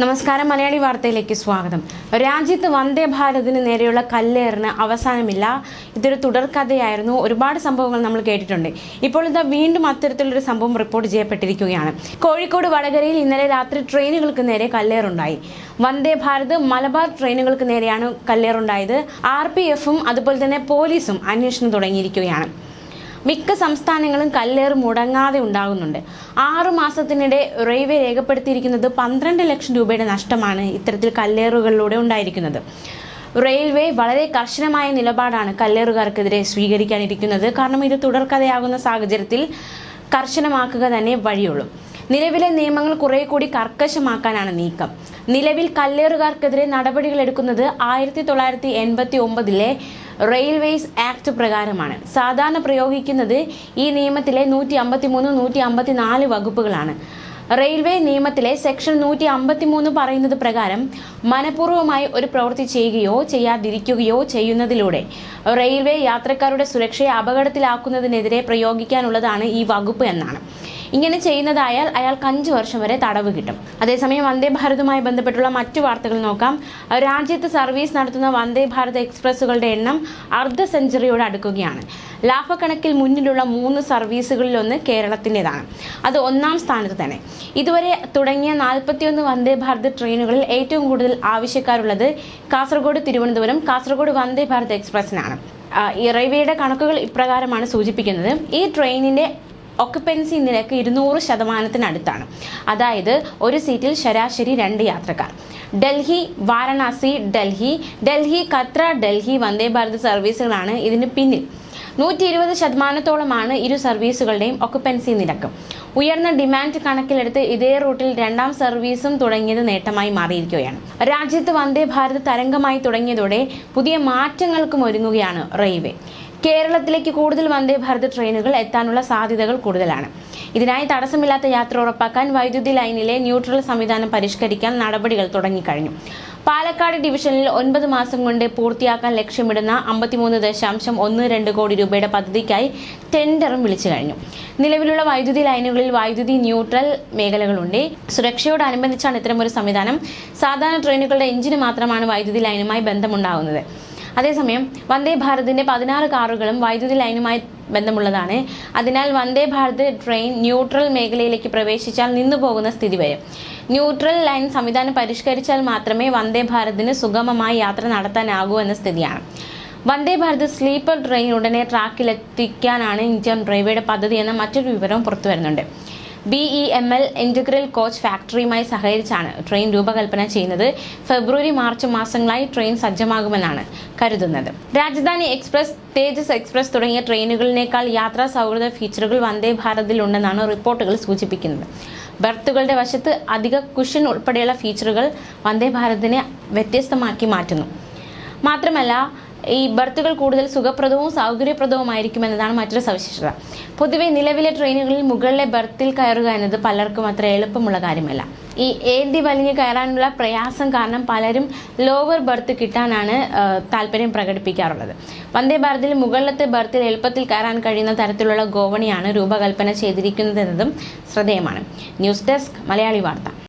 നമസ്കാരം മലയാളി വാർത്തയിലേക്ക് സ്വാഗതം. രാജ്യത്ത് വന്ദേ ഭാരതിന് നേരെയുള്ള കല്ലേറിന് അവസാനമില്ല. ഇതൊരു തുടർക്കഥയായിരുന്നു ഒരുപാട് സംഭവങ്ങൾ നമ്മൾ കേട്ടിട്ടുണ്ട്. ഇപ്പോൾ ഇതാ വീണ്ടും അത്തരത്തിലൊരു സംഭവം റിപ്പോർട്ട് ചെയ്യപ്പെട്ടിരിക്കുകയാണ്. കോഴിക്കോട് വടകരയിൽ ഇന്നലെ രാത്രി ട്രെയിനുകൾക്ക് നേരെ കല്ലേറുണ്ടായി. വന്ദേ ഭാരത് മലബാർ ട്രെയിനുകൾക്ക് നേരെയാണ് കല്ലേറുണ്ടായത്. ആർ പി എഫും അതുപോലെ തന്നെ പോലീസും അന്വേഷണം തുടങ്ങിയിരിക്കുകയാണ്. മിക്ക സംസ്ഥാനങ്ങളും കല്ലേറ് മുടങ്ങാതെ ഉണ്ടാകുന്നുണ്ട്. ആറു മാസത്തിനിടെ റെയിൽവേ രേഖപ്പെടുത്തിയിരിക്കുന്നത് പന്ത്രണ്ട് ലക്ഷം രൂപയുടെ നഷ്ടമാണ് ഇത്തരത്തിൽ കല്ലേറുകളിലൂടെ ഉണ്ടായിരിക്കുന്നത്. റെയിൽവേ വളരെ കർശനമായ നിലപാടാണ് കല്ലേറുകാർക്കെതിരെ സ്വീകരിക്കാനിരിക്കുന്നത്. കാരണം ഇത് തുടർക്കഥയാകുന്ന സാഹചര്യത്തിൽ കർശനമാക്കുക തന്നെ വഴിയുള്ളൂ. നിലവിലെ നിയമങ്ങൾ കുറെ കൂടി കർക്കശമാക്കാനാണ് നീക്കം. നിലവിൽ കല്ലേറുകാർക്കെതിരെ നടപടികൾ എടുക്കുന്നത് ആയിരത്തി തൊള്ളായിരത്തി എൺപത്തി ഒമ്പതിലെ റെയിൽവേസ് ആക്ട് പ്രകാരമാണ്. സാധാരണ പ്രയോഗിക്കുന്നത് ഈ നിയമത്തിലെ നൂറ്റി അമ്പത്തി മൂന്ന് നൂറ്റി അമ്പത്തി നാല് വകുപ്പുകളാണ്. റെയിൽവേ നിയമത്തിലെ സെക്ഷൻ നൂറ്റി അമ്പത്തി മൂന്ന് പറയുന്നത് പ്രകാരം മനഃപൂർവമായി ഒരു പ്രവൃത്തി ചെയ്യുകയോ ചെയ്യാതിരിക്കുകയോ ചെയ്യുന്നതിലൂടെ റെയിൽവേ യാത്രക്കാരുടെ സുരക്ഷയെ അപകടത്തിലാക്കുന്നതിനെതിരെ പ്രയോഗിക്കാനുള്ളതാണ് ഈ വകുപ്പ് എന്നാണ്. ഇങ്ങനെ ചെയ്യുന്നതായാൽ അയാൾക്ക് അഞ്ചു വർഷം വരെ തടവ് കിട്ടും. അതേസമയം വന്ദേ ഭാരതുമായി ബന്ധപ്പെട്ടുള്ള മറ്റു വാർത്തകൾ നോക്കാം. രാജ്യത്ത് സർവീസ് നടത്തുന്ന വന്ദേ ഭാരത് എക്സ്പ്രസ്സുകളുടെ എണ്ണം അർദ്ധ സെഞ്ചുറിയോട് അടുക്കുകയാണ്. ലാഭക്കണക്കിൽ മുന്നിലുള്ള മൂന്ന് സർവീസുകളിലൊന്ന് കേരളത്തിന്റെതാണ്. അത് ഒന്നാം സ്ഥാനത്ത് തന്നെ. ഇതുവരെ തുടങ്ങിയ നാൽപ്പത്തിയൊന്ന് വന്ദേ ഭാരത് ട്രെയിനുകളിൽ ഏറ്റവും കൂടുതൽ ആവശ്യക്കാരുള്ളത് കാസർഗോഡ് തിരുവനന്തപുരം കാസർഗോഡ് വന്ദേ ഭാരത് എക്സ്പ്രസ്സിനാണ്. റെയിൽവേയുടെ കണക്കുകൾ ഇപ്രകാരമാണ് സൂചിപ്പിക്കുന്നത്. ഈ ട്രെയിനിന്റെ ഒക്കുപ്പൻസി നിരക്ക് ഇരുന്നൂറ് ശതമാനത്തിനടുത്താണ്. അതായത് ഒരു സീറ്റിൽ ശരാശരി രണ്ട് യാത്രക്കാർ. ഡൽഹി വാരണാസി ഡൽഹി. ഡൽഹി കത്ര ഡൽഹി വന്ദേ ഭാരത് സർവീസുകളാണ് ഇതിന് പിന്നിൽ. നൂറ്റി ഇരുപത് ശതമാനത്തോളമാണ് ഇരു സർവീസുകളുടെയും ഒക്കുപ്പൻസി നിരക്ക്. ഉയർന്ന ഡിമാൻഡ് കണക്കിലെടുത്ത് ഇതേ റൂട്ടിൽ രണ്ടാം സർവീസും തുടങ്ങിയത് നേട്ടമായി മാറിയിരിക്കുകയാണ്. രാജ്യത്ത് വന്ദേ ഭാരത് തരംഗമായി തുടങ്ങിയതോടെ പുതിയ മാറ്റങ്ങൾക്കും ഒരുങ്ങുകയാണ് റെയിൽവേ. കേരളത്തിലേക്ക് കൂടുതൽ വന്ദേ ഭാരത് ട്രെയിനുകൾ എത്താനുള്ള സാധ്യതകൾ കൂടുതലാണ്. ഇതിനായി തടസ്സമില്ലാത്ത യാത്ര ഉറപ്പാക്കാൻ വൈദ്യുതി ലൈനിലെ ന്യൂട്രൽ സംവിധാനം പരിഷ്കരിക്കാൻ നടപടികൾ തുടങ്ങിക്കഴിഞ്ഞു. പാലക്കാട് ഡിവിഷനിൽ ഒൻപത് മാസം കൊണ്ട് പൂർത്തിയാക്കാൻ ലക്ഷ്യമിടുന്ന അമ്പത്തിമൂന്ന് ദശാംശം ഒന്ന് രണ്ട് കോടി രൂപയുടെ പദ്ധതിക്കായി ടെൻഡറും വിളിച്ചു കഴിഞ്ഞു. നിലവിലുള്ള വൈദ്യുതി ലൈനുകളിൽ വൈദ്യുതി ന്യൂട്രൽ മേഖലകളുണ്ട്. സുരക്ഷയോടനുബന്ധിച്ചാണ് ഇത്തരമൊരു സംവിധാനം. സാധാരണ ട്രെയിനുകളുടെ എഞ്ചിന് മാത്രമാണ് വൈദ്യുതി ലൈനുമായി ബന്ധമുണ്ടാകുന്നത് അതേസമയം വന്ദേ ഭാരതിന്റെ പതിനാറ് കാറുകളും വൈദ്യുതി ലൈനുമായി ബന്ധമുള്ളതാണ്. അതിനാൽ വന്ദേ ഭാരത് ട്രെയിൻ ന്യൂട്രൽ മേഖലയിലേക്ക് പ്രവേശിച്ചാൽ നിന്നു പോകുന്ന സ്ഥിതി വരും. ന്യൂട്രൽ ലൈൻ സംവിധാനം പരിഷ്കരിച്ചാൽ മാത്രമേ വന്ദേ ഭാരതിന് സുഗമമായി യാത്ര നടത്താനാകൂ എന്ന സ്ഥിതിയാണ്. വന്ദേ ഭാരത് സ്ലീപ്പർ ട്രെയിൻ ഉടനെ ട്രാക്കിലെത്തിക്കാനാണ് ഇന്ത്യൻ റെയിൽവേയുടെ പദ്ധതി എന്ന മറ്റൊരു വിവരവും പുറത്തുവരുന്നുണ്ട് B E M L integral coach ഫാക്ടറിയുമായി സഹകരിച്ചാണ് ട്രെയിൻ രൂപകൽപ്പന ചെയ്യുന്നത്. ഫെബ്രുവരി മാർച്ച് മാസങ്ങളായി ട്രെയിൻ സജ്ജമാകുമെന്നാണ് കരുതുന്നത്. രാജധാനി എക്സ്പ്രസ് തേജസ് എക്സ്പ്രസ് തുടങ്ങിയ ട്രെയിനുകളിനേക്കാൾ യാത്രാ സൗഹൃദ ഫീച്ചറുകൾ വന്ദേ ഭാരതിലുണ്ടെന്നാണ് റിപ്പോർട്ടുകൾ സൂചിപ്പിക്കുന്നത്. ബർത്തുകളുടെ വശത്ത് അധിക കുഷൻ ഉൾപ്പെടെയുള്ള ഫീച്ചറുകൾ വന്ദേ ഭാരതിനെ വ്യത്യസ്തമാക്കി മാറ്റുന്നു. മാത്രമല്ല ഈ ബർത്തുകൾ കൂടുതൽ സുഖപ്രദവും സൗകര്യപ്രദവുമായിരിക്കുമെന്നതാണ് മറ്റൊരു സവിശേഷത. പൊതുവെ നിലവിലെ ട്രെയിനുകളിൽ മുകളിലെ ബർത്തിൽ കയറുക എന്നത് പലർക്കും അത്ര എളുപ്പമുള്ള കാര്യമല്ല. ഈ ഏന്തി വലിഞ്ഞ് കയറാനുള്ള പ്രയാസം കാരണം പലരും ലോവർ ബർത്ത് കിട്ടാനാണ് താല്പര്യം പ്രകടിപ്പിക്കാറുള്ളത്. വന്ദേ ഭാരതിൽ മുകളിലത്തെ ബർത്തിൽ എളുപ്പത്തിൽ കയറാൻ കഴിയുന്ന തരത്തിലുള്ള ഗോവണിയാണ് രൂപകൽപ്പന ചെയ്തിരിക്കുന്നതെന്നതും ശ്രദ്ധേയമാണ്. ന്യൂസ് ഡെസ്ക് മലയാളി വാർത്ത.